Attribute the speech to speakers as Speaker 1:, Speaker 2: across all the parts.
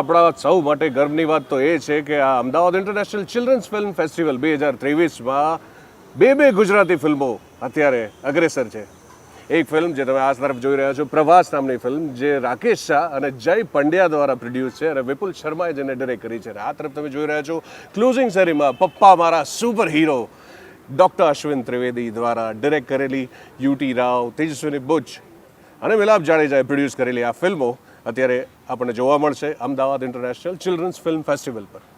Speaker 1: આપણા સૌ માટે ગર્વની વાત તો એ છે કે આ Ahmedabad international children's film festival બે હજાર ત્રેવીસમાં બે બે ગુજરાતી ફિલ્મો અત્યારે અગ્રેસર છે. એક ફિલ્મ જે તમે આ તરફ જોઈ રહ્યા છો પ્રવાસ નામની ફિલ્મ, જે રાકેશ શાહ અને જય પંડ્યા દ્વારા પ્રોડ્યુસ છે અને વિપુલ શર્માએ જેને ડિરેક્ટ કરી છે. આ તરફ તમે જોઈ રહ્યા છો ક્લોઝિંગ સેરીમાં પપ્પા મારા super hero doctor Ashwin Trivedi દ્વારા ડિરેક્ટ કરેલી યુટી રાવ, તેજસ્વીની બુચ અને મિલાપ જાડેજાએ પ્રોડ્યુસ કરેલી આ ફિલ્મો. અત્યારે આપણને જોવા મળશે Ahmedabad international children's film festival પર.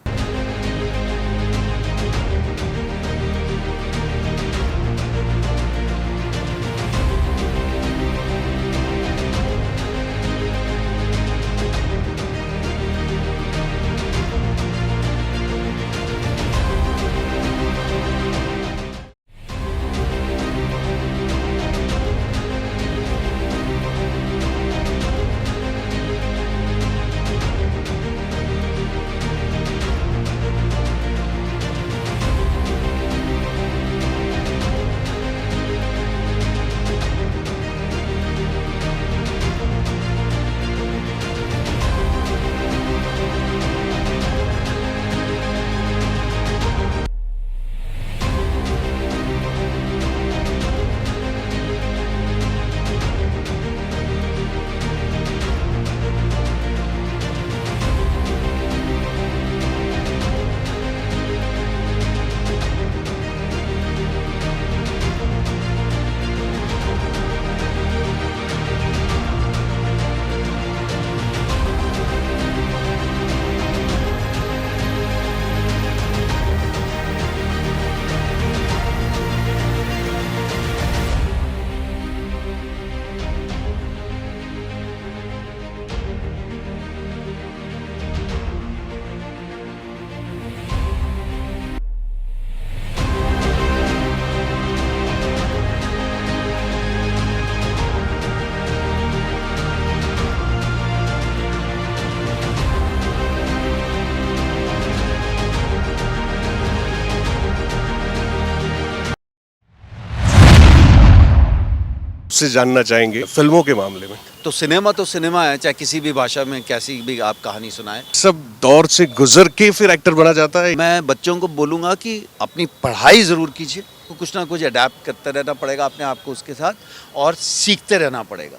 Speaker 1: से जानना चाहेंगे फ़िल्मों के मामले में।
Speaker 2: तो सिनेमा तो सिनेमा है चाहे किसी भी भाषा में कैसी भी आप कहानी सुनाएँ।
Speaker 1: सब दौर से गुजर के फिर एक्टर बना जाता है।
Speaker 2: मैं बच्चों को बोलूँगा कि अपनी पढ़ाई ज़रूर कीजिए तो कुछ ना कुछ अडेप्ट करते रहना पड़ेगा अपने आप को उसके साथ और सीखते रहना पड़ेगा।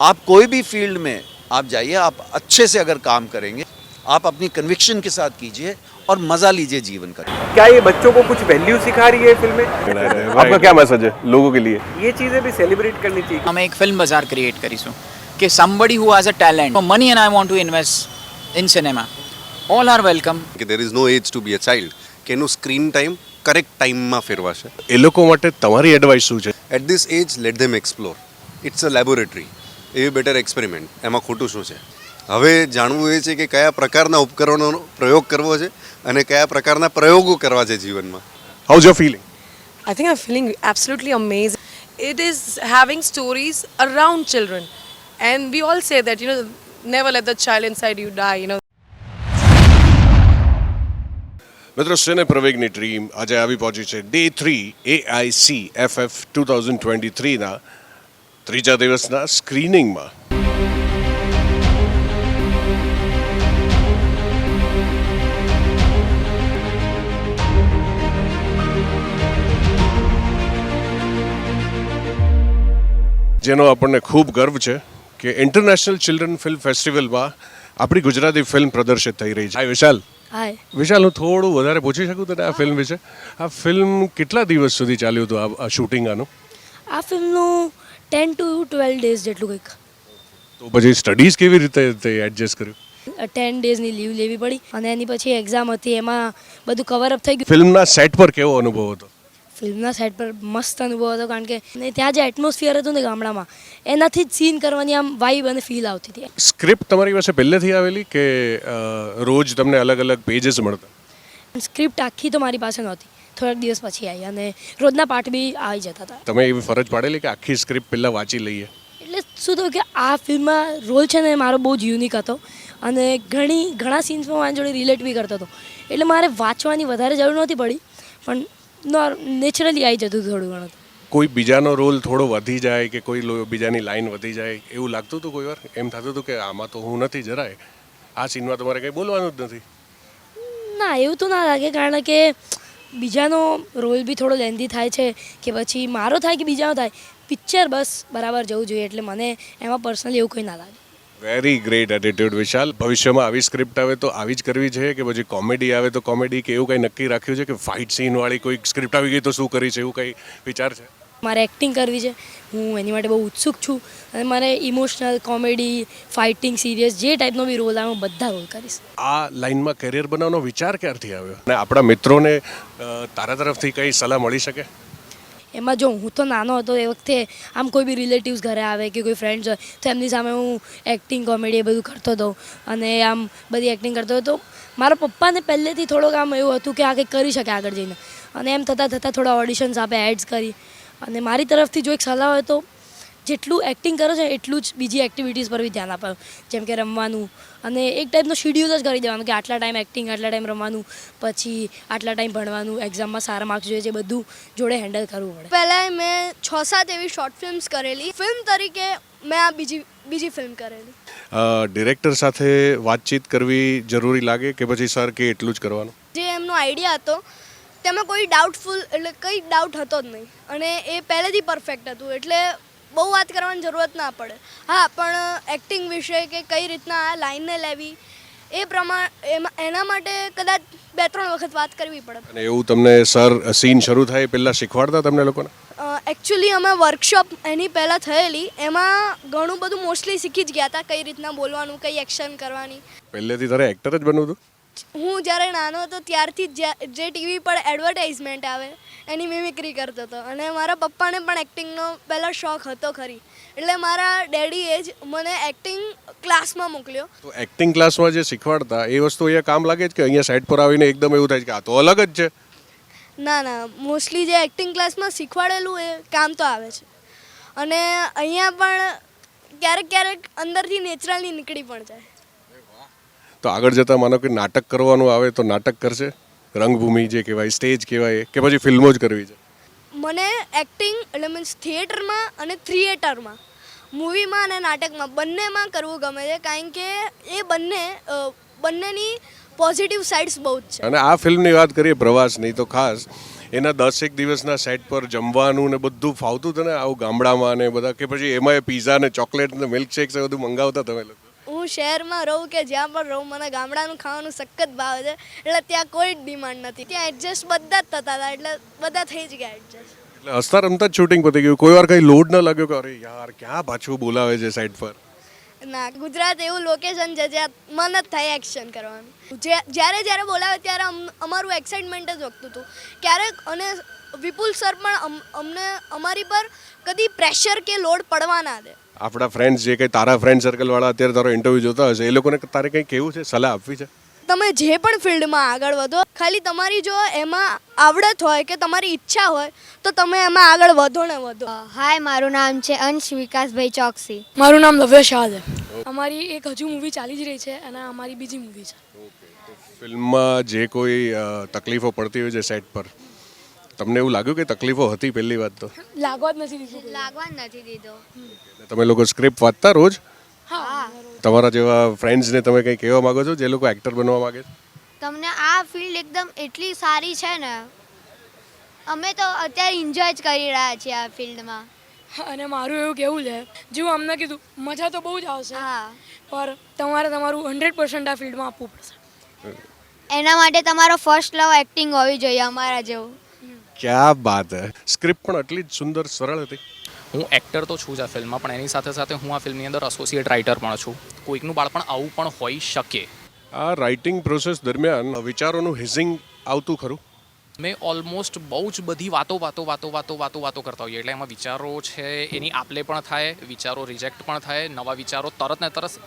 Speaker 2: आप कोई भी फ़ील्ड में आप जाइए आप अच्छे से अगर काम करेंगे आप अपनी कन्विक्शन के साथ कीजिए और मज़ा लीजिए जीवन का
Speaker 3: क्या ये बच्चों को कुछ वैल्यू सिखा रही है फिल्में
Speaker 1: आपका क्या मैसेज है लोगों के लिए
Speaker 3: ये चीजें भी सेलिब्रेट करनी चाहिए
Speaker 4: અમે એક ફિલ્મ બજાર ક્રિએટ કરીશું કે somebody who has a talent money and I want to invest in cinema all are welcome
Speaker 5: કે there is no age to be a child કે એનું સ્ક્રીન ટાઈમ કરેક્ટ ટાઈમમાં ફેરવાશે
Speaker 1: એ લોકો માટે તમારી એડવાઇસ શું છે
Speaker 5: at this age let them explore it's a laboratory એવી બેટર એક્સપેરિમેન્ટ એમાં ખોટું શું છે હવે જાણવું એ છે કે કયા પ્રકારના ઉપકરણોનો પ્રયોગ કરવો છે અને કયા પ્રકારના પ્રયોગો કરવા છે જીવનમાં
Speaker 1: how's your feeling
Speaker 6: I think I'm feeling absolutely amazing. It is having stories around children. And we all say that, you know, never let the child inside you die, you know.
Speaker 1: મિત્રો સિને પ્રવેગની dream આજે આવી પહોંચી છે day three એઆઈસી FF two thousand twenty થ્રીના ત્રીજા દિવસના સ્ક્રીનિંગમાં જેનો આપણને ખૂબ ગર્વ છે કે ઇન્ટરનેશનલ ચિલ્ડ્રન ફિલ્મ ફેસ્ટિવલમાં આપણી ગુજરાતી ફિલ્મ પ્રદર્શિત થઈ રહી છે. હાય વિશાલ.
Speaker 7: હાય
Speaker 1: વિશાલ હું થોડું વધારે પૂછી શકું તને આ ફિલ્મ વિશે? આ ફિલ્મ કેટલા દિવસ સુધી ચાલ્યું હતું આ- શૂટિંગ આનું?
Speaker 7: આ ફિલ્મનું ટેન ટુ ટ્વેલ્વ ડેઝ જેટલું કંઈક.
Speaker 1: તો પછી સ્ટડીઝ કેવી રીતે તે એડજસ્ટ કર્યું?
Speaker 7: ટેન ડેઝની લીવ લેવી પડી અને એની પછી એક્ઝામ હતી એમાં બધું કવર અપ થઈ ગયું.
Speaker 1: ફિલ્મના સેટ પર કેવો અનુભવ હતો?
Speaker 7: ફિલ્મના સેટ પર મસ્ત અનુભવ હતો કારણ કે ત્યાં જે એટમોસ્ફિયર હતું ને ગામડામાં એનાથી જ સીન કરવાની આમ વાઇબ અને ફીલ આવતી હતી.
Speaker 1: સ્ક્રિપ્ટ તમારી પાસે પહેલેથી આવેલી કે રોજ તમને અલગ અલગ પેजेस મળતા?
Speaker 7: સ્ક્રિપ્ટ આખી તો મારી પાસે નહોતી. થોડાક દિવસ પછી આવી અને રોજના પાઠ બી આવી જતા હતા.
Speaker 1: તમે એવી ફરજ પાડેલી કે આખી સ્ક્રિપ્ટ પહેલાં વાંચી લઈએ?
Speaker 7: એટલે શું થયું કે આ ફિલ્મમાં રોલ છે ને મારો બહુ જ યુનિક હતો અને ઘણી ઘણા સીન્સમાં મારી જોડે રિલેટ બી કરતો હતો. એટલે મારે વાંચવાની વધારે જરૂર નહોતી પડી પણ નેચરલી આવી જતું થોડું ઘણું.
Speaker 1: કોઈ બીજાનો રોલ થોડો વધી જાય કે કોઈ બીજાની લાઈન વધી જાય એવું લાગતું હતું કોઈ વાર એમ થતું હતું કે આમાં તો હું નથી જરાય. આ સીનમાં તમારે કંઈ બોલવાનું જ નથી.
Speaker 7: ના એવું તો ના લાગે કારણ કે બીજાનો રોલ બી થોડો લેન્ધી થાય છે કે પછી મારો થાય કે બીજાનો થાય પિક્ચર બસ બરાબર જવું જોઈએ એટલે મને એમાં પર્સનલી એવું કંઈ ના લાગે.
Speaker 1: વેરી ગ્રેટ એટીટ્યુડ વિશાલ ભવિષ્યમાં આવી સ્ક્રિપ્ટ આવે તો આવી જ કરવી છે કે પછી કોમેડી આવે તો કોમેડી કે એવું કંઈ નક્કી રાખ્યું છે કે ફાઇટ સીન વાળી કોઈ સ્ક્રિપ્ટ આવી ગઈ તો શું કરી છે એવું કંઈ વિચાર છે?
Speaker 7: મારે એક્ટિંગ કરવી છે. હું એની માટે બહુ ઉત્સુક છું અને મારે ઇમોશનલ કોમેડી ફાઇટિંગ સિરિયસ જે ટાઈપનો બી રોલ આવે હું બધા રોલ કરીશ.
Speaker 1: આ લાઈનમાં કરિયર બનાવવાનો વિચાર ક્યારથી આવ્યો? અને આપણા મિત્રોને તારા તરફથી કંઈ સલાહ મળી શકે?
Speaker 7: એમાં જો હું તો નાનો હતો, એ વખતે આમ કોઈ બી રિલેટિવ્સ ઘરે આવે કે કોઈ ફ્રેન્ડ્સ હોય, તો એમની સામે હું એક્ટિંગ કોમેડી એ બધું કરતો હતો. અને આમ બધી એક્ટિંગ કરતો હતો. મારા પપ્પાને પહેલેથી થોડોક આમ એવું હતું કે આ કંઈક કરી શકે આગળ જઈને. અને એમ થતાં થતાં થોડા ઓડિશન્સ આપે એડ્સ કરી. અને મારી તરફથી જો એક સલાહ હોય તો જેટલું એક્ટિંગ કરો છો એટલું જ બીજી એક્ટિવિટીઝ પર બી ધ્યાન આપવાનું. જેમ કે રમવાનું. અને એક ટાઈપનો શેડ્યુલ જ કરી દેવાનું કે આટલા ટાઈમ એક્ટિંગ આટલા ટાઈમ રમવાનું પછી આટલા ટાઈમ ભણવાનું એક્ઝામમાં સારા માર્ક્સ જોઈએ છે બધું જોડે હેન્ડલ કરવું પડે.
Speaker 8: પહેલાં મેં છ સાત એવી શોર્ટ ફિલ્મ્સ કરેલી. ફિલ્મ તરીકે મેં આ બીજી બીજી ફિલ્મ કરેલી.
Speaker 1: ડિરેક્ટર સાથે વાતચીત કરવી જરૂરી લાગે કે પછી સર કે એટલું જ કરવાનું?
Speaker 8: જે એમનો આઈડિયા હતો તેમાં કોઈ ડાઉટફુલ એટલે કંઈ ડાઉટ હતો જ નહીં. અને એ પહેલેથી પરફેક્ટ હતું. એટલે બહુ વાત કરવાની જરૂરત ના પડે. હા પણ એક્ટિંગ વિશે કે કઈ રીતના આ લાઈનને લેવી એ પ્રમાણે એના માટે કદાચ બે ત્રણ વખત વાત કરવી પડે.
Speaker 1: અને એવું તમને સર સીન શરૂ થાય પહેલાં શીખવાડતા તમને લોકોને?
Speaker 8: એકચ્યુઅલી અમે વર્કશોપ એની પહેલાં થયેલી એમાં ઘણું બધું મોસ્ટલી શીખી જ ગયા હતા કઈ રીતના બોલવાનું કઈ એક્શન કરવાની.
Speaker 1: પહેલેથી તારે એક્ટર જ બનવું હતું?
Speaker 8: હું જ્યારે નાનો હતો ત્યારથી જ જે ટીવી પર એડવર્ટાઇઝમેન્ટ આવે એની મિમિક્રી કરતો હતો. અને મારા પપ્પાને પણ એક્ટિંગનો પહેલાં શોખ હતો ખરી. એટલે મારા ડેડીએ જ મને એક્ટિંગ ક્લાસમાં મોકલ્યો.
Speaker 1: તો એક્ટિંગ ક્લાસમાં જે શીખવાડતા એ વસ્તુ અહીંયા કામ લાગે છે કે અહીંયા સાઈડ પર આવીને એકદમ એવું થાય કે આ તો અલગ જ છે?
Speaker 8: ના ના. મોસ્ટલી જે એક્ટિંગ ક્લાસમાં શીખવાડેલું એ કામ તો આવે છે. અને અહીંયા પણ ક્યારેક ક્યારેક અંદરથી નેચરલી નીકળી પણ જાય.
Speaker 1: તો આગળ જતાં માનો કે નાટક કરવાનું આવે તો નાટક કરશે? રંગભૂમિ જે કહેવાય સ્ટેજ કહેવાય કે પછી ફિલ્મો જ કરવી છે?
Speaker 8: મને એક્ટિંગ એટલે મીન્સ થિયેટરમાં અને થિયેટરમાં મૂવીમાં અને નાટકમાં બંનેમાં કરવું ગમે છે કારણ કે એ બંને બંનેની પોઝિટિવ સાઇડ્સ બહુ જ છે.
Speaker 1: અને આ ફિલ્મની વાત કરીએ પ્રવાસની તો ખાસ એના દસેક દિવસના સેટ પર જમવાનું ને બધું ફાવતું હતું ને આવું ગામડામાં ને બધા કે પછી એમાં પીઝા ને ચોકલેટ ને મિલ્કશેક્સ એ બધું મંગાવતા તમે લોકો.
Speaker 8: હું શહેરમાં રહું કે જ્યાં પણ રહું, મને ગામડાનું ખાવાનું સખત ભાવે છે, એટલે ત્યાં કોઈ જ ડિમાન્ડ નથી. ત્યાં એડજસ્ટ બધા જ થતા હતા, એટલે બધા થઈ જ ગયા એડજસ્ટ
Speaker 1: એટલે હસતા રમતા જ શૂટિંગ પતી ગયું. કોઈ વાર કંઈ લોડ ન લાગ્યો કે અરે યાર, ક્યાં પાછું બોલાવે છે સાઈડ પર?
Speaker 8: ના ગુજરાત એવું લોકેશન છે જ્યાં મન જ થાય એક્શન કરવાનું. જ્યારે જ્યારે બોલાવે ત્યારે અમ- અમારું એક્સાઇટમેન્ટ જ વખતું હતું. ક્યારેક અને વિપુલ સર પણ અમ- અમને અમારી પર કદી પ્રેશર કે લોડ પડવા ના દે.
Speaker 1: આપણા ફ્રેન્ડ્સ જે કંઈ તારા ફ્રેન્ડ સર્કલવાળા અત્યારે તારો ઇન્ટરવ્યૂ જોતા હશે એ લોકોને તારે કંઈ કેવું છે? સલાહ આપવી છે?
Speaker 8: તમે જે પણ ફિલ્ડમાં આગળ વધો ખાલી તમારી જો એમાં આવડત હોય કે તમારી ઈચ્છા હોય તો તમે એમાં આગળ વધો ને વધો.
Speaker 9: હાય મારું નામ છે અંશ વિકાસભાઈ ચોકસી.
Speaker 7: મારું નામ લવ્ય શાહ છે. અમારી એક હજુ મૂવી ચાલી જ રહી છે અને અમારી બીજી મૂવી છે.
Speaker 1: ફિલ્મમાં જે કોઈ તકલીફો પડતી હોય છે સેટ પર તમને એવું લાગ્યું કે તકલીફો હતી પહેલી વાત તો?
Speaker 7: લાગવા જ નથી દીધું
Speaker 9: લાગવા જ નથી દીધો.
Speaker 1: તમે લોકો સ્ક્રિપ્ટ વાંચતા રોજ?
Speaker 7: હા.
Speaker 1: તમારા જેવા ફ્રેન્ડ્સને તમે કંઈ કહેવા માંગો છો જે લોકો એક્ટર બનવા માંગે છે?
Speaker 9: તમને આ ફિલ્ડ એકદમ એટલી સારી છે ને અમે તો અત્યારે એન્જોય જ કરી રહ્યા છીએ આ ફિલ્ડમાં
Speaker 7: અને મારું એવું કેવું છે જેવું અમને કીધું મજા તો બહુ જ આવશે
Speaker 9: હા.
Speaker 7: પર તમારે તમારું હંડ્રેડ પર્સન્ટ આ ફિલ્ડમાં આપવું પડશે.
Speaker 9: એના માટે તમારો ફર્સ્ટ લવ એક્ટિંગ હોવી જોઈએ અમારા જેવું.
Speaker 1: ક્યા બાત હે? સ્ક્રિપ્ટ પણ એટલી જ સુંદર સરળ હતી.
Speaker 10: હું એક્ટર તો છું જ આ ફિલ્મમાં પણ એની સાથે સાથે હું આ ફિલ્મની અંદર એસોસિએટ રાઇટર પણ છું. કોઈકનું બાળપણ આવું પણ હોઈ શકે.
Speaker 1: આ રાઇટિંગ પ્રોસેસ દરમિયાન વિચારોનું હિઝિંગ આવતું ખરું?
Speaker 10: મેં ઓલમોસ્ટ બહુ જ બધી વાતો વાતો વાતો વાતો વાતો વાતો કરતા હોઈએ. એટલે એમાં વિચારો છે એની આપલે પણ થાય, વિચારો રિજેક્ટ પણ થાય, નવા વિચારો તરત ને તરત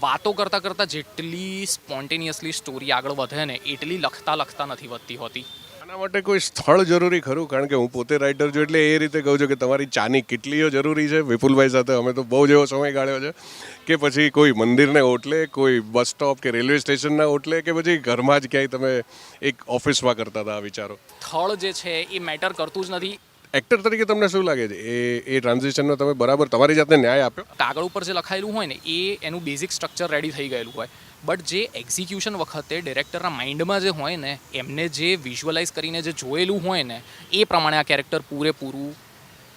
Speaker 10: વાતો કરતાં કરતાં જેટલી સ્પોન્ટેનિયસલી સ્ટોરી આગળ વધે ને, એટલી લખતા લખતા નથી વધતી હોતી.
Speaker 1: આના માટે કોઈ સ્થળ જરૂરી ખરું? કારણ કે હું પોતે રાઇટર છું એટલે એ રીતે કહું છું કે તમારી ચાની કેટલીઓ જરૂરી છે? વિપુલભાઈ સાથે અમે તો બહુ જ એવો સમય ગાળ્યો છે કે પછી કોઈ મંદિરને ઓટલે કોઈ બસ સ્ટોપ કે રેલવે સ્ટેશનના ઓટલે કે પછી ઘરમાં જ ક્યાંય તમે એક ઓફિસમાં કરતા હતા આ વિચારો?
Speaker 10: સ્થળ જે છે એ મેટર કરતું જ નથી.
Speaker 1: એક્ટર તરીકે તમને શું લાગે છે? એ એ ટ્રાન્ઝેક્શનનો તમે બરાબર તમારી જાતને ન્યાય આપ્યો?
Speaker 10: કાગળ ઉપર જે લખાયેલું હોય ને એ એનું બેઝિક સ્ટ્રક્ચર રેડી થઈ ગયેલું હોય. બટ જે એક્ઝિક્યુશન વખતે ડિરેક્ટરના માઇન્ડમાં જે હોય ને એમને જે વિઝ્યુઅલાઇઝ કરીને જે જોયેલું હોય ને એ પ્રમાણે આ કેરેક્ટર પૂરેપૂરું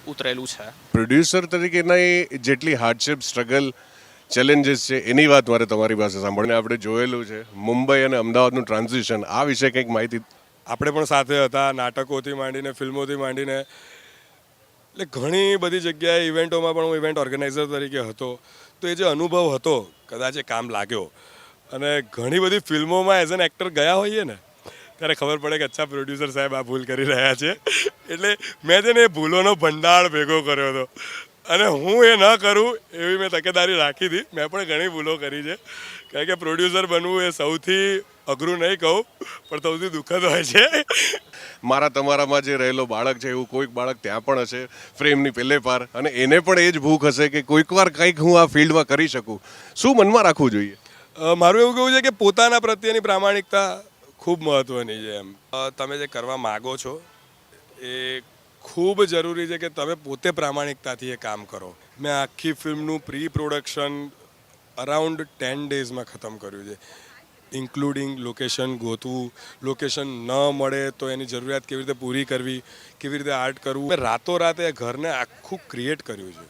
Speaker 10: ઉતરેલું છે.
Speaker 1: પ્રોડ્યુસર તરીકેના એ જેટલી હાર્ડશિપ સ્ટ્રગલ ચેલેન્જીસ છે એની વાત મારે તમારી પાસે સાંભળીને આપણે જોયેલું છે. મુંબઈ અને અમદાવાદનું ટ્રાન્ઝિશન આ વિશે કંઈક માહિતી
Speaker 11: આપણે પણ સાથે હતા નાટકોથી માંડીને ફિલ્મોથી માંડીને. એટલે ઘણી બધી જગ્યાએ ઇવેન્ટોમાં પણ હું ઇવેન્ટ ઓર્ગેનાઇઝર તરીકે હતો. તો એ જે અનુભવ હતો કદાચ એ કામ લાગ્યો. અને ઘણી બધી ફિલ્મોમાં એઝ એન એક્ટર ગયા હોઈએ ને, ત્યારે ખબર પડે કે અચ્છા પ્રોડ્યુસર સાહેબ આ ભૂલ કરી રહ્યા છે. એટલે મેં છે ને એ ભૂલોનો ભંડાર ભેગો કર્યો હતો. અને હું એ ન કરું એવી મેં તકેદારી રાખી હતી. મેં પણ ઘણી ભૂલો કરી છે. કારણ કે પ્રોડ્યુસર બનવું એ સૌથી અઘરું નહીં કહું, પણ સૌથી દુઃખદ હોય છે.
Speaker 1: મારા તમારામાં જે રહેલો બાળક છે, એવું કોઈક બાળક ત્યાં પણ હશે, ફ્રેમની પહેલે પાર, અને એને પણ એ જ ભૂખ હશે કે કોઈક વાર કંઈક હું આ ફિલ્ડમાં કરી શકું. શું મનમાં રાખવું જોઈએ?
Speaker 11: મારું એવું કહેવું છે કે પોતાના પ્રત્યેની પ્રામાણિકતા ખૂબ મહત્ત્વની છે એમ. તમે જે કરવા માગો છો, એ ખૂબ જરૂરી છે કે તમે પોતે પ્રામાણિકતાથી એ કામ કરો. મેં આખી ફિલ્મનું પ્રી પ્રોડક્શન અરાઉન્ડ ટેન ડેઝમાં ખતમ કર્યું છે. ઇન્ક્લુડિંગ લોકેશન ગોતવું, લોકેશન ન મળે તો એની જરૂરિયાત કેવી રીતે પૂરી કરવી, કેવી રીતે આર્ટ કરવું. રાતોરાત એ ઘરને આખું ક્રિએટ કર્યું છે.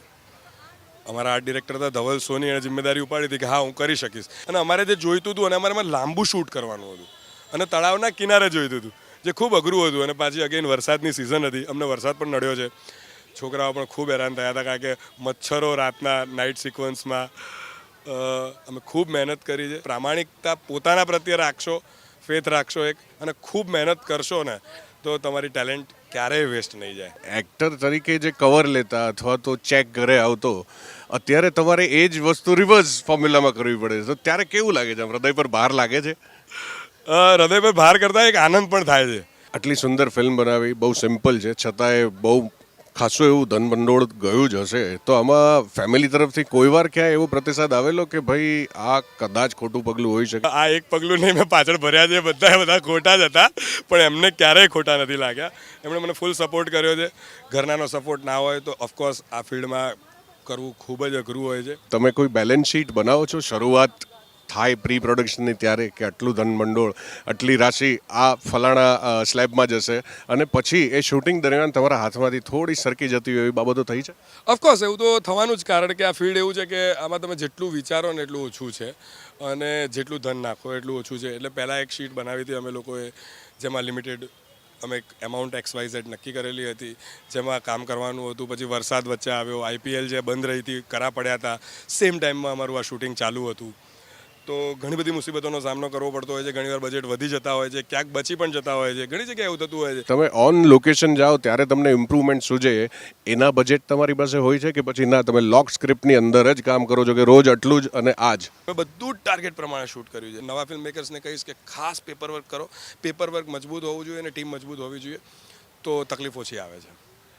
Speaker 11: અમારા આર્ટ ડિરેક્ટર હતા, ધવલ સોની એણે જિમ્મેદારી ઉપાડી હતી કે હા, હું કરી શકીશ. અને અમારે જે જોઈતું હતું, અને અમારે લાંબુ શૂટ કરવાનું હતું. અને તળાવના કિનારે જોઈતું હતું, જે ખૂબ અઘરું હતું. અને પાછી અગેન વરસાદની સિઝન હતી. અમને વરસાદ પણ નડ્યો છે. છોકરાઓ પણ ખૂબ હેરાન થયા હતા, કારણ કે મચ્છરો રાતના નાઇટ સિક્વન્સમાં અમે ખૂબ મહેનત કરી છે. પ્રામાણિકતા પોતાના પ્રત્યે રાખશો ફેથ રાખશો એક, અને ખૂબ મહેનત કરશો ને, તો તમારી ટેલેન્ટ ક્યારેય વેસ્ટ નહીં જાય.
Speaker 1: એક્ટર તરીકે જે કવર લેતા અથવા તો ચેક ઘરે આવતો અત્યારે તમારે એ જ વસ્તુ રિવર્સ ફોર્મ્યુલામાં કરવી પડે છે. તો ત્યારે કેવું લાગે છે? હૃદય પર ભાર લાગે છે?
Speaker 11: હૃદય પર ભાર કરતાં એક આનંદ પણ થાય છે.
Speaker 1: આટલી સુંદર ફિલ્મ બનાવી બહુ સિમ્પલ છે. છતાંય બહુ ખાસું એવું ધનભંડોળ ગયું જ હશે. તો આમાં ફેમિલી તરફથી કોઈ વાર ક્યાં એવો પ્રતિસાદ આવેલો કે ભાઈ આ કદાચ ખોટું પગલું હોઈ શકે?
Speaker 11: આ એક પગલું નહીં મેં પાછળ ભર્યા છે બધા બધા ખોટા જ હતા. પણ એમને ક્યારેય ખોટા નથી લાગ્યા. એમણે મને ફૂલ સપોર્ટ કર્યો છે. ઘરનાનો સપોર્ટ ના હોય તો ઓફકોર્સ આ ફિલ્ડમાં કરવું ખૂબ જ અઘરું હોય છે.
Speaker 1: તમે કોઈ બેલેન્સ શીટ બનાવો છો શરૂઆત થાય પ્રી પ્રોડક્શનની ત્યારે કે આટલું ધન ભંડોળ આટલી રાશિ આ ફલાણા સ્લેબમાં જશે અને પછી એ શૂટિંગ દરમિયાન તમારા હાથમાંથી થોડી સરકી જતી હોય એવી બાબતો થઈ છે?
Speaker 11: ઓફકોર્સ એવું તો થવાનું જ કારણ કે આ ફિલ્ડ એવું છે કે આમાં તમે જેટલું વિચારો ને એટલું ઓછું છે અને જેટલું ધન નાખો એટલું ઓછું છે. એટલે પહેલાં એક શીટ બનાવી હતી અમે લોકોએ જેમાં લિમિટેડ અમે એક એમાઉન્ટ એક્સ વાય ઝેડ નક્કી કરેલી હતી. જેમાં કામ કરવાનું હતું, પછી વરસાદ વચ્ચે આવ્યો આઈપીએલ જે બંધ રહી હતી, કરા પડ્યા હતા. સેમ ટાઈમમાં અમારું આ શૂટિંગ ચાલુ હતું. તો ઘણી બધી મુસીબતોનો સામનો કરવો પડતો હોય છે ઘણીવાર બજેટ વધી જતા હોય છે ક્યાંક બચી પણ જતા હોય છે ઘણી જગ્યાએ એવું થતું હોય છે.
Speaker 1: તમે ઓન લોકેશન જાઓ ત્યારે તમને ઇમ્પ્રુવમેન્ટ સૂજે. એના બજેટ તમારી પાસે હોય છે કે પછી ના તમે લોક સ્ક્રિપ્ટની અંદર જ કામ કરો છો કે રોજ આટલું જ અને આજ?
Speaker 11: મેં બધું જ ટાર્ગેટ પ્રમાણે શૂટ કર્યું છે. નવા ફિલ્મ મેકર્સને કહીશ કે ખાસ પેપર વર્ક કરો. પેપર વર્ક મજબૂત હોવું જોઈએ અને ટીમ મજબૂત હોવી જોઈએ. તો તકલીફ ઓછી આવે છે.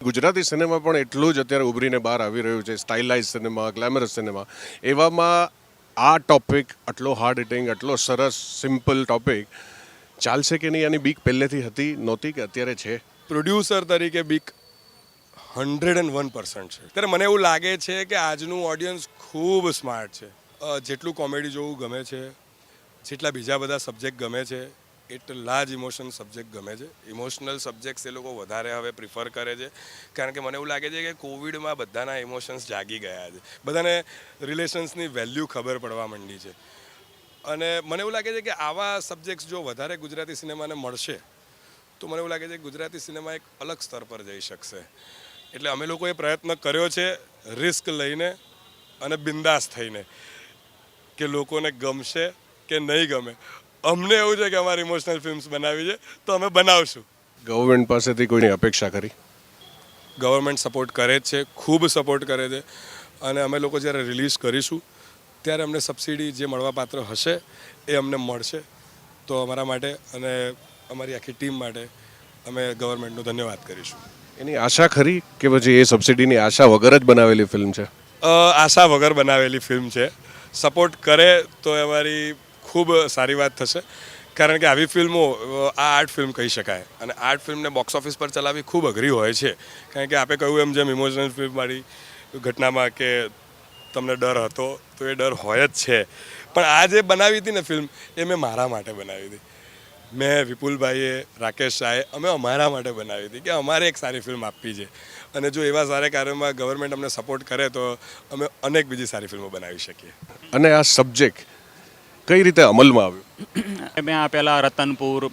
Speaker 1: ગુજરાતી સિનેમા પણ એટલું જ અત્યારે ઉભરીને બહાર આવી રહ્યું છે સ્ટાઇલાઇઝ સિનેમા ગ્લેમરસ સિનેમા એવામાં આ ટોપિક આટલો હાર્ડ હિટિંગ આટલો સરસ સિમ્પલ ટોપિક ચાલશે કે નહીં? આની બીક પહેલેથી હતી, નહોતી કે અત્યારે છે?
Speaker 11: પ્રોડ્યુસર તરીકે બીક હંડ્રેડ એન્ડ વન પર્સન્ટ છે. ત્યારે મને એવું લાગે છે કે આજનું ઓડિયન્સ ખૂબ સ્માર્ટ છે. જેટલું કોમેડી જોવું ગમે છે, જેટલા બીજા બધા સબ્જેક્ટ ગમે છે એટલા જ ઇમોશન સબ્જેક્ટ ગમે છે. ઇમોશનલ સબ્જેક્ટ્સ એ લોકો વધારે હવે પ્રિફર કરે છે. કારણ કે મને એવું લાગે છે કે કોવિડમાં બધાના ઇમોશન્સ જાગી ગયા છે. બધાને રિલેશન્સની વેલ્યુ ખબર પડવા માંડી છે. અને મને એવું લાગે છે કે આવા સબ્જેક્ટ્સ જો વધારે ગુજરાતી સિનેમાને મળશે, તો મને એવું લાગે છે કે ગુજરાતી સિનેમા એક અલગ સ્તર પર જઈ શકશે. એટલે અમે લોકોએ પ્રયત્ન કર્યો છે રિસ્ક લઈને અને બિંદાસ થઈને કે લોકોને ગમશે કે નહીં ગમે. અમને એવું છે કે અમારી ઇમોશનલ ફિલ્મ્સ બનાવી છે તો અમે બનાવશું.
Speaker 1: ગવર્મેન્ટ પાસેથી કોઈની અપેક્ષા કરી?
Speaker 11: ગવર્મેન્ટ સપોર્ટ કરે જ છે ખૂબ સપોર્ટ કરે છે. અને અમે લોકો જ્યારે રિલીઝ કરીશું ત્યારે અમને સબસિડી જે મળવાપાત્ર હશે એ અમને મળશે. તો અમારા માટે અને અમારી આખી ટીમ માટે અમે ગવર્મેન્ટનો ધન્યવાદ કરીશું.
Speaker 1: એની આશા ખરી કે પછી એ સબસિડીની આશા વગર જ બનાવેલી ફિલ્મ છે?
Speaker 11: આશા વગર બનાવેલી ફિલ્મ છે. સપોર્ટ કરે તો અમારી ખૂબ સારી વાત થશે. કારણ કે આવી ફિલ્મો આ આર્ટ ફિલ્મ કહી શકાય. અને આર્ટ ફિલ્મને બોક્સ ઓફિસ પર ચલાવવી ખૂબ અઘરી હોય છે. કારણ કે આપણે કહ્યું એમ જેમ ઇમોશનલ ફિલ્મવાળી ઘટનામાં કે તમને ડર હતો, તો એ ડર હોય જ છે. પણ આ જે બનાવી હતી ને ફિલ્મ, એ મેં મારા માટે બનાવી હતી. મેં વિપુલભાઈએ રાકેશ શાહે અમે અમારા માટે બનાવી હતી કે અમારે એક સારી ફિલ્મ આપવી છે. અને જો એવા સારા કાર્યોમાં ગવર્મેન્ટ અમને સપોર્ટ કરે તો અમે અનેક બીજી સારી ફિલ્મો બનાવી શકીએ.
Speaker 1: અને આ સબ્જેક્ટ કઈ રીતે અમલમાં આવ્યું?
Speaker 12: મેં આ પહેલાં રતનપુર,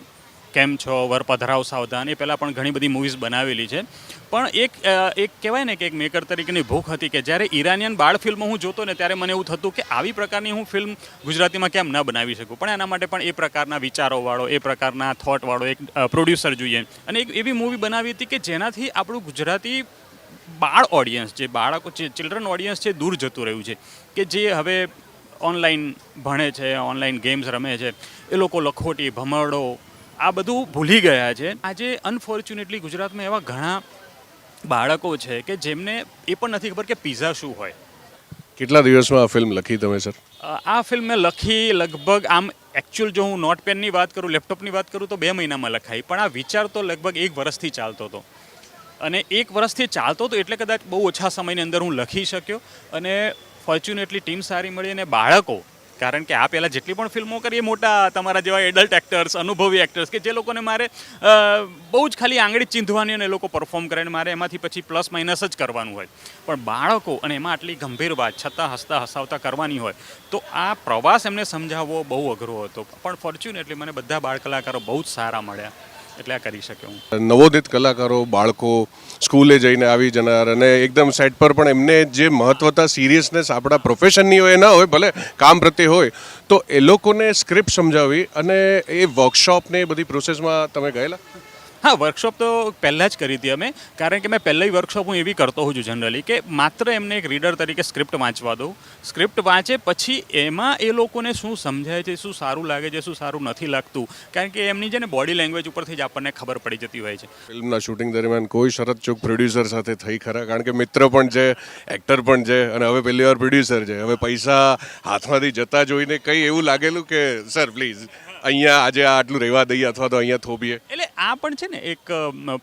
Speaker 12: કેમ છો વર પધરાવ સાવધાન, એ પહેલાં પણ ઘણી બધી મૂવીઝ બનાવેલી છે. પણ એક એક કહેવાય ને કે એક મેકર તરીકેની ભૂખ હતી કે જ્યારે ઈરાનિયન બાળ ફિલ્મ હું જોતો ને ત્યારે મને એવું થતું કે આવી પ્રકારની હું ફિલ્મ ગુજરાતીમાં કેમ ન બનાવી શકું? પણ એના માટે પણ એ પ્રકારના વિચારોવાળો, એ પ્રકારના થોટવાળો એક પ્રોડ્યુસર જોઈએ. અને એક એવી મૂવી બનાવી હતી કે જેનાથી આપણું ગુજરાતી બાળ ઓડિયન્સ જે બાળકો છે ચિલ્ડ્રન ઓડિયન્સ છે દૂર જતું રહ્યું છે. કે જે હવે ઓનલાઈન ભણે છે ઓનલાઈન ગેમ્સ રમે છે એ લોકો લખોટી ભમરડો આ બધું ભૂલી ગયા છે. આજે અનફોર્ચ્યુનેટલી ગુજરાતમાં એવા ઘણા બાળકો છે કે જેમને એ પણ નથી ખબર કે પિઝા શું હોય.
Speaker 1: કેટલા દિવસમાં આ ફિલ્મ લખી તમે સર
Speaker 12: આ ફિલ્મ મેં લખી લગભગ આમ એકચ્યુઅલ જો હું નોટ પેનની વાત કરું લેપટોપની વાત કરું તો બે મહિનામાં લખાઈ પણ આ વિચાર તો લગભગ એક વર્ષથી ચાલતો હતો. અને એક વર્ષથી ચાલતો હતો એટલે કદાચ બહુ ઓછા સમયની અંદર હું લખી શક્યો. અને ફોર્ચ્યુનેટલી ટીમ સારી મળી અને બાળકો, કારણ કે આ પહેલાં જેટલી પણ ફિલ્મો કરીએ મોટા તમારા જેવા એડલ્ટ એક્ટર્સ અનુભવી એક્ટર્સ કે જે લોકોને મારે બહુ જ ખાલી આંગળી ચીંધવાની અને લોકો પરફોર્મ કરે અને મારે એમાંથી પછી પ્લસ માઇનસ જ કરવાનું હોય. પણ બાળકો, અને એમાં આટલી ગંભીર વાત, છતાં હસતા હસાવતા કરવાની હોય, તો આ પ્રવાસ એમને સમજાવવો બહુ અઘરો હતો. પણ ફોર્ચ્યુનેટલી મને બધા બાળ કલાકારો બહુ જ સારા મળ્યા. એટલે આ કરી શક્યો હું.
Speaker 1: નવોદિત કલાકારો, બાળકો સ્કૂલે જઈને આવી જનાર અને એકદમ સેટ પર પણ એમને જે મહત્વતા સિરિયસનેસ આપણા પ્રોફેશનની હોય ના હોય, ભલે કામ પ્રત્યે હોય, તો એ લોકોને સ્ક્રિપ્ટ સમજાવી અને એ વર્કશોપને એ બધી પ્રોસેસમાં તમે ગયેલા?
Speaker 12: હા વર્કશોપ તો પહેલાં જ કરી હતી અમે. કારણ કે મેં પહેલાંય વર્કશોપ હું એવી કરતો હોઉં છું જનરલી કે માત્ર એમને એક રીડર તરીકે સ્ક્રિપ્ટ વાંચવા દઉં. સ્ક્રિપ્ટ વાંચે પછી એમાં એ લોકોને શું સમજાય છે શું સારું લાગે છે શું સારું નથી લાગતું. કારણ કે એમની છે ને બોડી લેંગ્વેજ ઉપરથી જ આપણને ખબર પડી જતી હોય છે.
Speaker 1: ફિલ્મના શૂટિંગ દરમિયાન કોઈ શરત ચૂક પ્રોડ્યુસર સાથે થઈ ખરા? કારણ કે મિત્ર પણ છે એક્ટર પણ છે અને હવે પહેલી વાર પ્રોડ્યુસર છે. હવે પૈસા હાથમાંથી જતા જોઈને કંઈ એવું લાગેલું કે સર પ્લીઝ અહીંયા આજે આટલું રહેવા દઈએ અથવા તો અહીંયા થોભીએ.
Speaker 12: એટલે આ પણ છે ને એક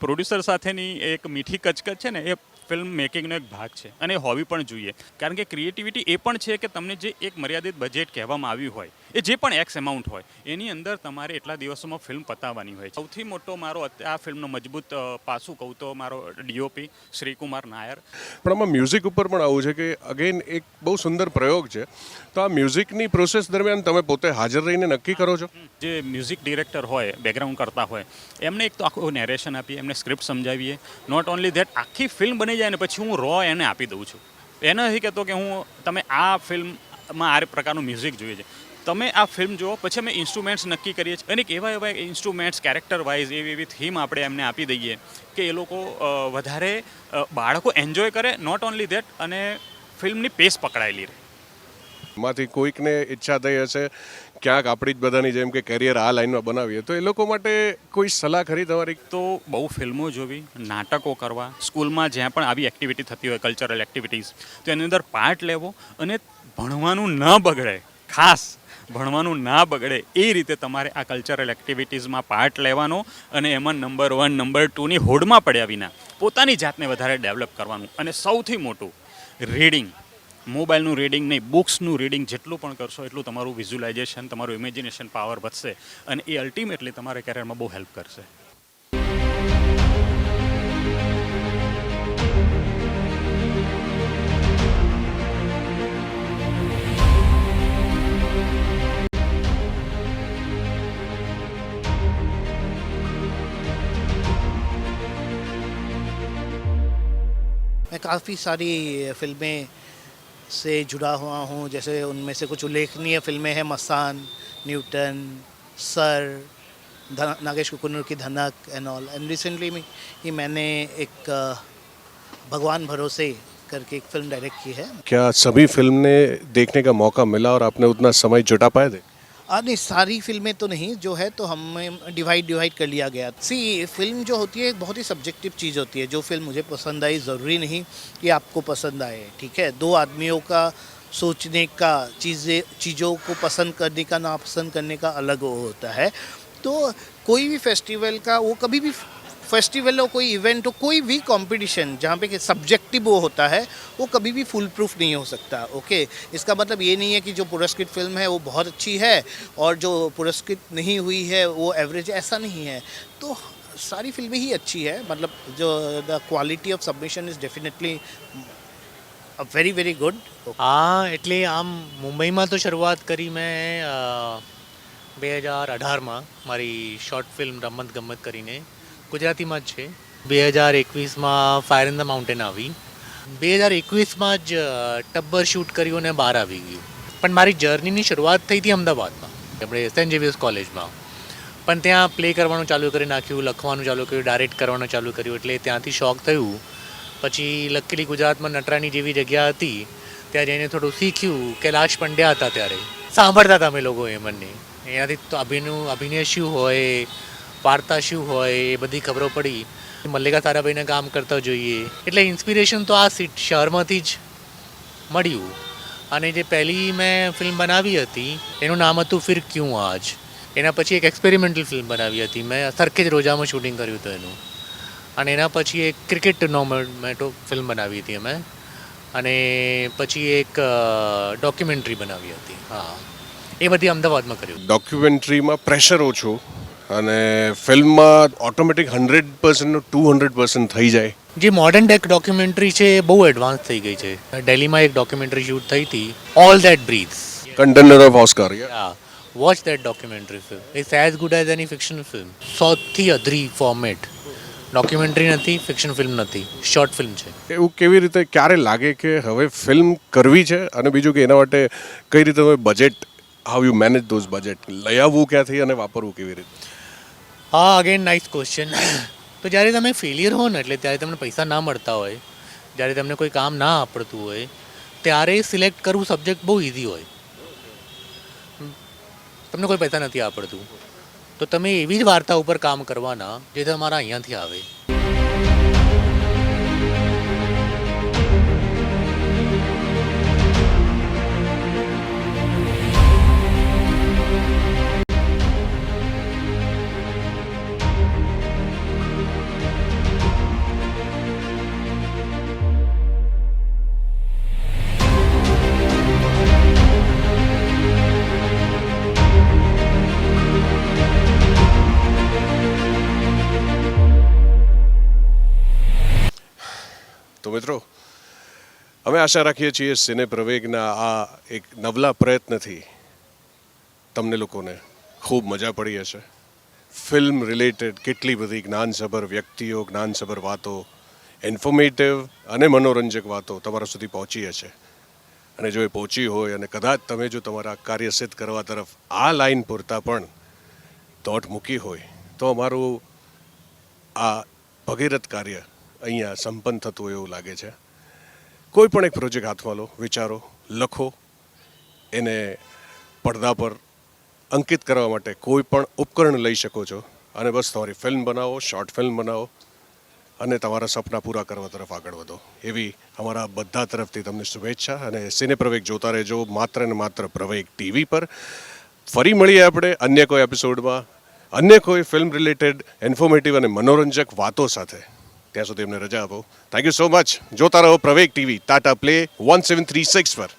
Speaker 12: પ્રોડ્યુસર સાથેની એક મીઠી કચકચ છે ને એ ફિલ્મ મેકિંગનો એક ભાગ છે અને હોવી પણ જોઈએ. કારણ કે ક્રિએટિવિટી એ પણ છે કે તમને જે એક મર્યાદિત બજેટ કહેવામાં આવ્યું હોય એ જે પણ એક્સ એમાઉન્ટ હોય એની અંદર તમારે એટલા દિવસોમાં ફિલ્મ પતાવવાની હોય સૌથી મોટો મારો આ ફિલ્મનો મજબૂત પાસું કહું તો મારો ડીઓપી શ્રીકુમાર નાયર.
Speaker 1: પણ આમાં મ્યુઝિક ઉપર પણ આવું છે કે અગેન એક બહુ સુંદર પ્રયોગ છે. તો આ મ્યુઝિકની પ્રોસેસ દરમિયાન તમે પોતે હાજર રહીને નક્કી કરો છો?
Speaker 12: જે મ્યુઝિક ડિરેક્ટર હોય બેકગ્રાઉન્ડ કરતા હોય એમને એક તો આખું નેરેશન આપીએ એમને સ્ક્રિપ્ટ સમજાવીએ. નોટ ઓનલી ધેટ આખી ફિલ્મ બની જાય ને પછી હું રો એને આપી દઉં છું. એ નથી કહેતો કે હું તમે આ ફિલ્મમાં આ પ્રકારનું મ્યુઝિક જોઈએ છે. તમે આ ફિલ્મ જુઓ, પછી અમે ઇન્સ્ટ્રુમેન્ટ્સ નક્કી કરીએ છીએ. અને એવા એવા ઇન્સ્ટ્રુમેન્ટ્સ કેરેક્ટર વાઇઝ એવી એવી થીમ આપણે એમને આપી દઈએ કે એ લોકો વધારે બાળકો એન્જોય કરે. નોટ ઓનલી ધેટ અને ફિલ્મની પેસ પકડાયેલી રહે.
Speaker 1: એમાંથી કોઈકને ઈચ્છા થઈ હશે ક્યાંક આપણી જ બધાની જેમ કે કેરિયર આ લાઈનમાં બનાવીએ, તો એ લોકો માટે કોઈ સલાહ ખરી તમારી?
Speaker 12: તો બહુ ફિલ્મો જોવી, નાટકો કરવા, સ્કૂલમાં જ્યાં પણ આવી એક્ટિવિટી થતી હોય કલ્ચરલ એક્ટિવિટીઝ તો એની અંદર પાર્ટ લેવો અને ભણવાનું ન બગડે, ખાસ ભણવાનું ના બગડે, એ રીતે તમારે આ કલ્ચરલ એક્ટિવિટીઝમાં પાર્ટ લેવાનો અને એમાં નંબર વન નંબર ટુની હોડમાં પડ્યા વિના પોતાની જાતને વધારે ડેવલપ કરવાનું. અને સૌથી મોટું રીડિંગ મોબાઈલનું રીડિંગ નહીં બુક્સનું રીડિંગ જેટલું પણ કરશો એટલું તમારું વિઝ્યુલાઇઝેશન તમારું ઇમેજિનેશન પાવર વધશે અને એ અલ્ટિમેટલી તમારા કેરિયરમાં બહુ હેલ્પ કરશે
Speaker 13: मैं काफ़ी सारी फिल्में से जुड़ा हुआ हूँ, जैसे उनमें से कुछ उल्लेखनीय फ़िल्में हैं मसान न्यूटन, सर नागेश कुकुनर की Dhanak and all and recently ही मैंने एक भगवान भरोसे करके एक फ़िल्म डायरेक्ट की है।
Speaker 1: क्या सभी फ़िल्म ने देखने का मौका मिला और आपने उतना समय जुटा पाए थे
Speaker 13: नहीं, सारी फ़िल्में तो नहीं, जो है तो हमें डिवाइड डिवाइड कर लिया गया। सी फ़िल्म जो होती है, एक बहुत ही सब्जेक्टिव चीज़ होती है, जो फ़िल्म मुझे पसंद आई, ज़रूरी नहीं कि आपको पसंद आए, ठीक है? दो आदमियों का सोचने का, चीज़ें, चीज़ों को पसंद करने का, नापसंद करने का अलग होता है। तो कोई भी फेस्टिवल का, वो कभी भी फेस्टिवल हो कोई इवेंट हो कोई भी कंपटीशन जहाँ पे सब्जेक्टिव वो होता है वो कभी भी फुल प्रूफ नहीं हो सकता ओके इसका मतलब ये नहीं है कि जो पुरस्कृत फिल्म है वो बहुत अच्छी है और जो पुरस्कृत नहीं हुई है वो एवरेज ऐसा नहीं है तो सारी फिल्में ही अच्छी है मतलब जो the quality of submission is definitely very very good
Speaker 14: હા એટલે આમ મુંબઈમાં તો શરૂઆત કરી મેં બે હજાર અઢારમાં મારી શોર્ટ ફિલ્મ રમત ગમત કરીને ગુજરાતીમાં જ છે. બે હજાર એકવીસમાં ફાયર ઇન ધ માઉન્ટેન આવી. બે હજાર એકવીસમાં જ ટબ્બર શૂટ કર્યું અને બહાર આવી ગયું. પણ મારી જર્નીની શરૂઆત થઈ હતી અમદાવાદમાં. આપણે સેન્ટ ઝેવિયર્સ કોલેજમાં પણ ત્યાં પ્લે કરવાનું ચાલુ કરી નાખ્યું, લખવાનું ચાલુ કર્યું ડાયરેક્ટ કરવાનું ચાલુ કર્યું. એટલે ત્યાંથી શોખ થયું. પછી લકીલી ગુજરાતમાં નટરાની જેવી જગ્યા હતી. ત્યાં જઈને થોડું શીખ્યું. કૈલાશ પંડ્યા હતા ત્યારે. સાંભળતા હતા અમે લોકો એ મને. એનાથી તો અભિનય અભિનય શું હોય વાર્તા શું હોય, એ બધી ખબરો પડી. મલ્લિકા તારાભાઈને કામ કરતા જોઈએ. એટલે ઇન્સ્પિરેશન તો આ સીટ શહેરમાંથી જ મળ્યું. અને જે પહેલી મેં ફિલ્મ બનાવી હતી, એનું નામ હતું ફિર ક્યું આજ? એના પછી એક એક્સપેરિમેન્ટલ ફિલ્મ બનાવી હતી. મેં સરખેજ રોજામાં શૂટિંગ કર્યું હતું એનું. અને એના પછી એક ક્રિકેટ ટુર્નામેન્ટો ફિલ્મ બનાવી હતી અમે. અને પછી એક ડોક્યુમેન્ટરી બનાવી હતી. હા. એ બધી અમદાવાદમાં કર્યું.
Speaker 1: ડોક્યુમેન્ટરીમાં પ્રેશર ઓછું. અને ફિલ્મમાં ઓટોમેટિક હંડ્રેડ પર્સન્ટનું ટુ હંડ્રેડ પર્સન્ટ થઈ જાય.
Speaker 14: જે મોડર્ન ટેક ડોક્યુમેન્ટરી છે એ બહુ એડવાન્સ થઈ ગઈ છે. દિલ્હીમાં એક ડોક્યુમેન્ટરી શૂટ થઈ હતી all that
Speaker 1: breathes contender of
Speaker 14: Oscar watch that documentary film it's as good as any fiction film સૌથી અધરી ફોર્મેટ ડોક્યુમેન્ટરી નથી ફિક્શન ફિલ્મ નથી. શોર્ટ ફિલ્મ છે.
Speaker 1: એવું કેવી રીતે ક્યારે લાગે કે હવે ફિલ્મ કરવી છે? અને બીજું કે એના માટે કઈ રીતે તમે budget how you manage those budget લઈ આવવું ક્યાંથી અને વાપરવું કેવી રીતે?
Speaker 14: હા અગેન નાઇસ ક્વેશ્ચન તો જ્યારે તમે ફેલિયર હો ને, એટલે ત્યારે તમને પૈસા ના મળતા હોય, જ્યારે તમને કોઈ કામ ના આપડતું હોય, ત્યારે સિલેક્ટ કરવું સબ્જેક્ટ બહુ ઇઝી હોય. તમને કોઈ પૈસા નથી આપડતું. તો તમે એવી જ વાર્તા ઉપર કામ કરવાના, જે તમારા અહીંયાથી આવે.
Speaker 1: મિત્રો, અમે આશા રાખીએ છીએ સિને પ્રવેગના આ એક નવલા પ્રયત્નથી તમને લોકોને ખૂબ મજા પડી હશે. ફિલ્મ રિલેટેડ કેટલી બધી જ્ઞાનસભર વ્યક્તિઓ, જ્ઞાનસભર વાતો, ઇન્ફોર્મેટિવ અને મનોરંજક વાતો તમારા સુધી પહોંચી હશે. અને જો એ પહોંચી હોય અને કદાચ તમે જો તમારા કાર્ય સિદ્ધ કરવા તરફ આ લાઈન પૂરતા પણ દોટ મૂકી હોય, તો અમારું આ ભગીરથ કાર્ય અહીંયા સંપન્ન થતું હોય એવું લાગે છે. કોઈ પણ એક પ્રોજેક્ટ હાથમાં લો, વિચારો, લખો, એને પડદા પર અંકિત કરવા માટે કોઈ પણ ઉપકરણ લઈ શકો છો. અને બસ તમારી ફિલ્મ બનાવો શોર્ટ ફિલ્મ બનાવો, અને તમારા સપના પૂરા કરવા તરફ આગળ વધો. એવી અમારા બધા તરફથી તમને શુભેચ્છા અને સિને પ્રવેગ જોતા રહેજો, માત્ર ને માત્ર પ્રવેગ ટીવી પર. ફરી મળીએ આપણે અન્ય કોઈ એપિસોડમાં અન્ય કોઈ ફિલ્મ રિલેટેડ ઇન્ફોર્મેટિવ અને મનોરંજક વાતો સાથે. ત્યાં સુધી અમને રજા આપો. થેન્ક યુ સો મચ જોતા રહો Praveg TV Tata play one seven three six પર.